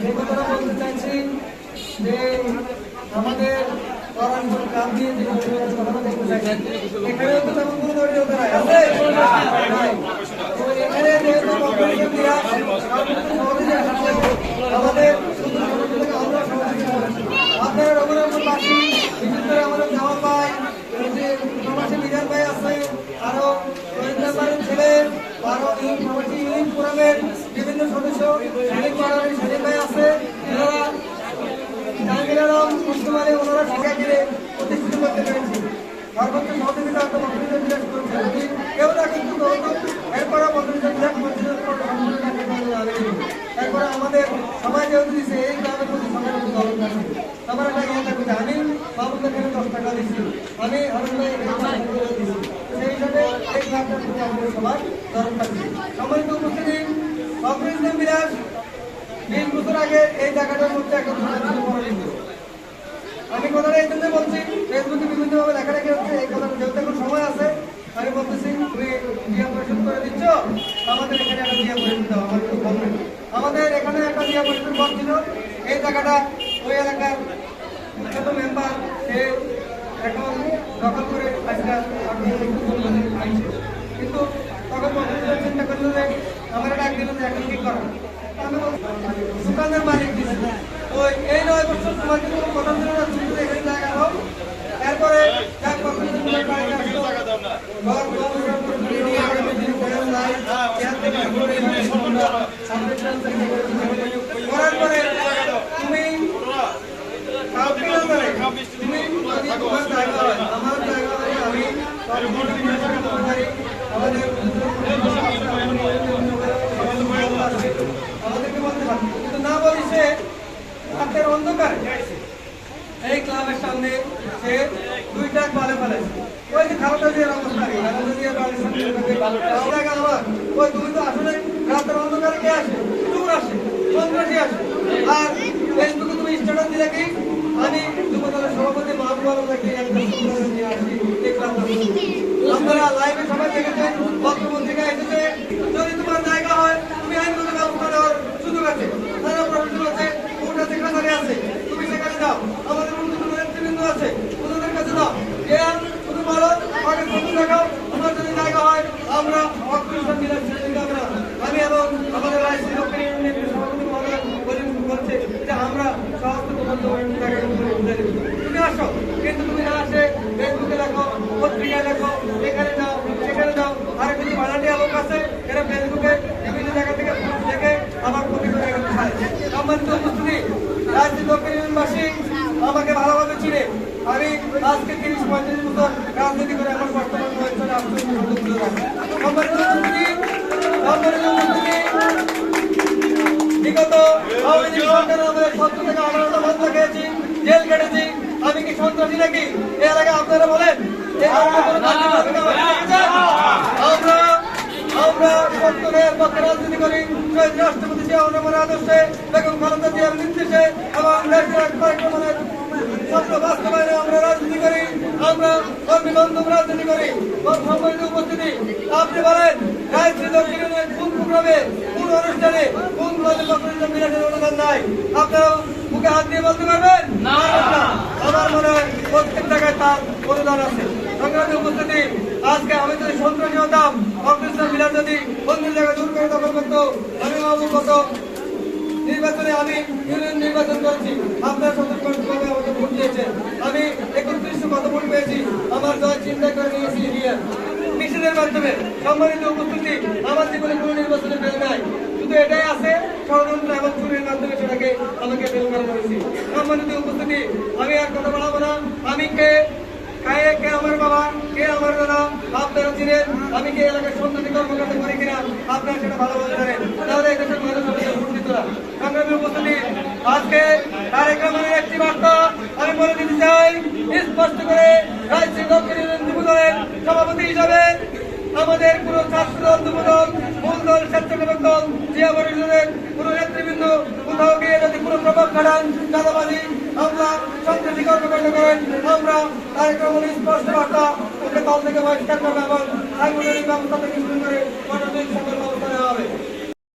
যে কথাটা বলতে চাইছি আমাদের পরাঞ্চল গ্রাম দিয়ে যে কথাটা তো তেমন কোনো দলীয় নেতা নাই, আছে? নাই। তো এখানে যেহেতু কংগ্রেসের বিরাট, সহযোগী আসছে, আমাদের শুধু সহযোগী থেকে আমরা সহযোগী করছি। আপনারা রঘুনাথপুরবাসী, বিশেষ করে আমাদের জামাল ভাই, এই যে প্রবাসী বিজান ভাই আছে, আরও রবীন্দ্র বাড়ির ছেলে, আরও এই প্রবাসী ইউনিট ফোরামের গিরে প্রতিষ্ঠিত করতে পেরেছি কেউ না কিন্তু এরপরে বক্তৃতা বিরাজ আমাদের সবাই যেহেতু দিচ্ছে এই গ্রামের মধ্যে সবাই দলন আছে থাকবে আমি সেই হিসাবে প্রতি থাকবে সম্মানিত উপস্থিতি কংগ্রেসের বিরাজ বিশ বছর আগে এই জায়গাটার মধ্যে সমাজকে বড় কিন্তু আমি কথাটা এই জন্য বলছি ফেসবুকে বিভিন্নভাবে লেখালেখি হচ্ছে, এই কথাটা যেহেতু এখন সময় আছে, আমি বলতেছি, তুমি জিয়া পরিশোধ করে দিচ্ছ, আমাদের এখানে একটা জিয়া পরিশোধ দাও আমার একটু বলবেন। আমাদের এখানে একটা জিয়া পরিশোধ ঘর ছিল, এই জায়গাটা, ওই এলাকার মেম্বার সে এখন দখল করে আজকে আপনি একটু বলবেন আইছে কিন্তু তখন বন্ধুরা চিন্তা করল যে আমার ডাক দিল যে এখন কি করা দোকানের মালিক দিছে। ওই এই নয় বছর তোমাকে কোনো কথা না তুমি তো এখানে জায়গা দাও। এরপরে ঘর সংসার করে নিয়ে আগে বিল্ডিং করে নাই এর থেকে ঘুরে এসে তোমরা সামনে ট্রান্সফার করার পরে তুমি কাউকে না করে তুমি যদি তোমার জায়গা হয় আমার জায়গা হয় আমি সব ভোট বিনিয়োগ করতে পারি আমাদের আমাদেরকে বলতে পারি কিন্তু না বলি সে রাতের অন্ধকারে। এই ক্লাবের সামনে সে দুইটা পালে ওই যে খালাটা দিয়ে দিয়ে বাড়ির ভালো ওই তো আসলে রাতের অন্ধকারে কে আসে? চুর আসে, সন্ত্রাসী আসে। আর ফেসবুকে তুমি স্ট্যাটাস দিলে কি? আমি সভাপতি মাহবুব আলম। আপনারা লাইভে সবাই দেখেছেন এসেছে যদি তোমার জায়গা হয় তুমি আইনগত ব্যবস্থা নেওয়ার সুযোগ আছে থানা প্রশাসন আছে কোর্ট আছে কাছারি আছে তুমি সেখানে যাও আমাদের উন্নত নেতৃবৃন্দ আছে ওদের কাছে যাও এরা শুধু বলো আমাকে প্রশ্ন দেখাও আমার যদি জায়গা হয় আমরা আমি এবং আমাদের বলছে যে আমরা দেবো। তুমি আসো, কিন্তু তুমি না আসে, ফেসবুকে লেখো পত্রিকায় লেখো এখানে যাও আওয়ামী আমাদের সত্য থেকে আমরা বন্ধ খেয়েছি জেল কেটেছি। আমি কি সন্ত্রাসী নাকি? এই এলাকায় আপনারা বলেন? আমরা আমরা সত্যের পক্ষে রাজনীতি করি। শহীদ রাষ্ট্রপতি জিয়া রহমানের আদর্শে বেগম খালেদা জিয়ার নির্দেশে এবং কার্যক্রমের স্বপ্ন বাস্তবায়নে আমরা রাজনীতি করি। আমরা কর্মী বান্ধব রাজনীতি করি। সম্মানিত উপস্থিতি। আপনি বলেন গায়ত্রী দক্ষিণের কোন প্রোগ্রামে কোন অনুষ্ঠানে কোন ক্লাবে কখনো বিরাটের অনুদান নাই। আপনারা মুখে হাত দিয়ে বলতে পারবেন? না। আমার মনে হয় প্রত্যেক জায়গায় তার অনুদান আছে। সংগ্রামী উপস্থিতি আজকে আমি যদি সন্ত্রাসী হতাম কংগ্রেসের মিলাদ যদি অন্য জায়গায় দূর করে দখল করতো আমি বাবু কত নির্বাচনে আমি ইউনিয়ন নির্বাচন করেছি। আপনার সতর্কভাবে আমাকে ভোট দিয়েছেন। আমি একত্রিশশো কত ভোট পেয়েছি। আমার জয় চিন্তা করে নিয়েছি মিশনের মাধ্যমে সম্মানিত উপস্থিতি আমার জীবনে কোনো নির্বাচনে ফেল নাই শুধু এটাই আছে ষড়যন্ত্র এবং চুরির মাধ্যমে সেটাকে আমাকে ফেল করানো হয়েছে সম্মানিত উপস্থিতি, আমি আর কথা বলাবো না। আমি কে? কে কে আমার বাবা? কে আমার দাদা? আপনারা চিনেন? আমি কি এলাকার সন্তানী কর্মকর্তা করি কিনা? আপনারা সেটা ভালোভাবে জানেন। তাহলে এই দেশের মানুষ আমাকে ভোট সংগ্রামী উপস্থিতি, আজকে একটি বার্তা আমি বলে দিতে চাই। স্পষ্ট করে রাজ্য দক্ষিণ ইউনিয়ন যুব দলের সভাপতি হিসাবে আমাদের কোনো ছাত্র দল যুব দল মূল দল, স্বেচ্ছাসেবক দল, জিয়া পরিষদের কোনো নেতৃবৃন্দ কোথাও গিয়ে যদি কোনো প্রভাব খাটান, চাঁদাবাজি আমরা সন্ত্রাসী কর্মকাণ্ড করেন, আমরা কার্যক্রমের স্পষ্ট বার্তা ওকে দল থেকে বহিষ্কার করব এবং সাংগঠনিক ব্যবস্থা থেকে শুরু করে প্রশাসনিক সকল ব্যবস্থা নেওয়া হবে।